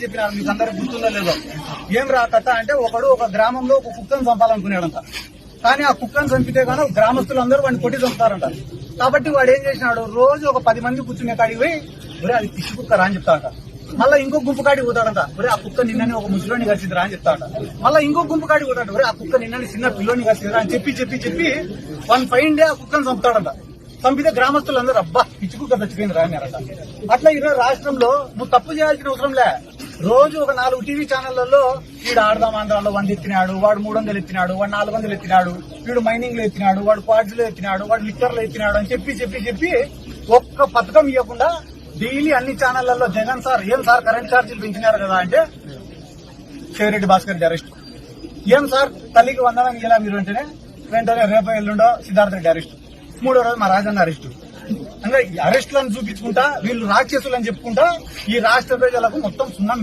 చెప్పిన మీకు అందరికి గుర్తుందో లేదో. ఏం రా కథ అంటే ఒకడు ఒక గ్రామంలో ఒక కుక్కను చంపాలనుకున్నాడంట. కానీ ఆ కుక్కను చంపితే గాను గ్రామస్తులందరూ వాడిని కొట్టి చంపుతారంట. కాబట్టి వాడు ఏం చేసినాడు? రోజు ఒక పది మంది కూర్చునే కాడికి పోయి ఒరే అది పిచ్చి కుక్క రా అని చెప్తాడట. మళ్ళీ ఇంకో గుంపు కాడికి పోతాడంట. ఒరే ఆ కుక్క నిన్ననే ఒక ముసలోని కలిసిదిరా అని చెప్తాడంట. మళ్ళీ ఇంకో గుంపు కాడికి పోతాడు ఒరే ఆ కుక్క నిన్నని చిన్న పిల్లోని కలిసిదిరా అని చెప్పి చెప్పి చెప్పి వన్ ఫైన్ డే ఆ కుక్కను చంపుతాడంట. చంపితే గ్రామస్తులందరూ అబ్బా పిచ్చి కుక్క చచ్చిపోయింది రానిరట అట్లా ఈరోజు రాష్ట్రంలో నువ్వు తప్పు చేయాల్సిన అవసరం లే. రోజు ఒక నాలుగు టీవీ ఛానళ్ళలో వీడు ఆడదాం ఆంధ్రాలో వంద ఎత్తినాడు వాడు మూడు వందలు ఎత్తినాడు వాడు నాలుగు వందలు ఎత్తినాడు వీడు మైనింగ్లో ఎత్తినాడు వాడు క్వాడ్స్లో ఎత్తినాడు వాడు లిక్కర్లో ఎత్తినాడు అని చెప్పి చెప్పి చెప్పి ఒక్క పథకం ఇవ్వకుండా డైలీ అన్ని ఛానళ్ళలో జగన్ సార్ ఏం సార్ కరెంట్ ఛార్జీలు పెంచినారు కదా అంటే శివరెడ్డి భాస్కర్ అరెస్ట్ ఏం సార్ తల్లికి వందనం ఇలా మీరు వెంటనే వెంటనే రేపు ఎల్లుండో సిద్ధార్థ రెడ్డి అరెస్ట్ మూడో రోజు మా రాజన్న అరెస్ట్ అంటే ఈ అరెస్టులను చూపించుకుంటా వీళ్ళు రాక్షసులు అని చెప్పుకుంటా ఈ రాష్ట్ర ప్రజలకు మొత్తం సున్నం